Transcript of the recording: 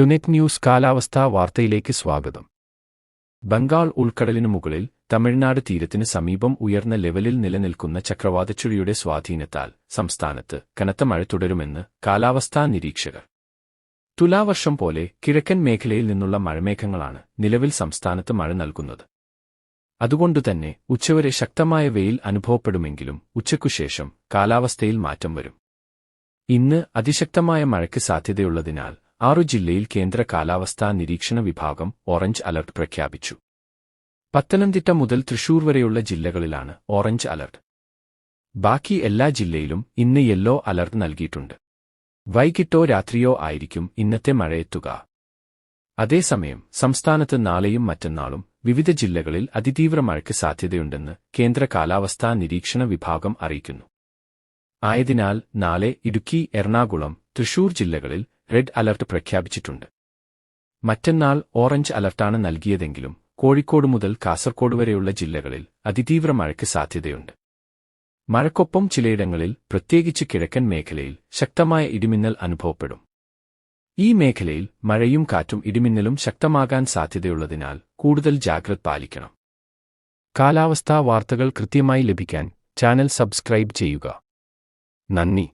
ടുനെറ്റ് news കാലാവസ്ഥാ വാർത്തയിലേക്ക് സ്വാഗതം. ബംഗാൾ ഉൾക്കടലിനു മുകളിൽ തമിഴ്നാട് തീരത്തിന് സമീപം ഉയർന്ന ലെവലിൽ നിലനിൽക്കുന്ന ചക്രവാതച്ചുഴിയുടെ സ്വാധീനത്താൽ സംസ്ഥാനത്ത് കനത്ത മഴ തുടരുമെന്ന് കാലാവസ്ഥാ നിരീക്ഷകർ. തുലാവർഷം പോലെ കിഴക്കൻ മേഖലയിൽ നിന്നുള്ള മഴമേഘങ്ങളാണ് നിലവിൽ സംസ്ഥാനത്ത് മഴ നൽകുന്നത്. അതുകൊണ്ടുതന്നെ ഉച്ചവരെ ശക്തമായ വെയിൽ അനുഭവപ്പെടുമെങ്കിലും ഉച്ചയ്ക്കുശേഷം കാലാവസ്ഥയിൽ മാറ്റം വരും. ഇന്ന് അതിശക്തമായ മഴയ്ക്ക് സാധ്യതയുള്ളതിനാൽ ആറു ജില്ലയിൽ കേന്ദ്ര കാലാവസ്ഥാ നിരീക്ഷണ വിഭാഗം ഓറഞ്ച് അലർട്ട് പ്രഖ്യാപിച്ചു. പത്തനംതിട്ട മുതൽ തൃശൂർ വരെയുള്ള ജില്ലകളിലാണ് ഓറഞ്ച് അലർട്ട്. ബാക്കി എല്ലാ ജില്ലയിലും ഇന്ന് യെല്ലോ അലർട്ട് നൽകിയിട്ടുണ്ട്. വൈകിട്ടോ രാത്രിയോ ആയിരിക്കും ഇന്നത്തെ മഴയെത്തുക. അതേസമയം സംസ്ഥാനത്ത് നാളെയും മറ്റന്നാളും വിവിധ ജില്ലകളിൽ അതിതീവ്ര മഴയ്ക്ക് സാധ്യതയുണ്ടെന്ന് കേന്ദ്ര കാലാവസ്ഥാ നിരീക്ഷണ വിഭാഗം അറിയിക്കുന്നു. ആയതിനാൽ നാളെ ഇടുക്കി എറണാകുളം തൃശൂർ ജില്ലകളിൽ റെഡ് അലർട്ട് പ്രഖ്യാപിച്ചിട്ടുണ്ട്. മറ്റന്നാൾ ഓറഞ്ച് അലർട്ടാണ് നൽകിയതെങ്കിലും കോഴിക്കോട് മുതൽ കാസർകോട് വരെയുള്ള ജില്ലകളിൽ അതിതീവ്ര മഴയ്ക്ക് സാധ്യതയുണ്ട്. മഴക്കൊപ്പം ചിലയിടങ്ങളിൽ പ്രത്യേകിച്ച് കിഴക്കൻ മേഖലയിൽ ശക്തമായ ഇടിമിന്നൽ അനുഭവപ്പെടും. ഈ മേഖലയിൽ മഴയും കാറ്റും ഇടിമിന്നലും ശക്തമാകാൻ സാധ്യതയുള്ളതിനാൽ കൂടുതൽ ജാഗ്രത പാലിക്കണം. കാലാവസ്ഥാ വാർത്തകൾ കൃത്യമായി ലഭിക്കാൻ ചാനൽ സബ്സ്ക്രൈബ് ചെയ്യുക. നന്ദി.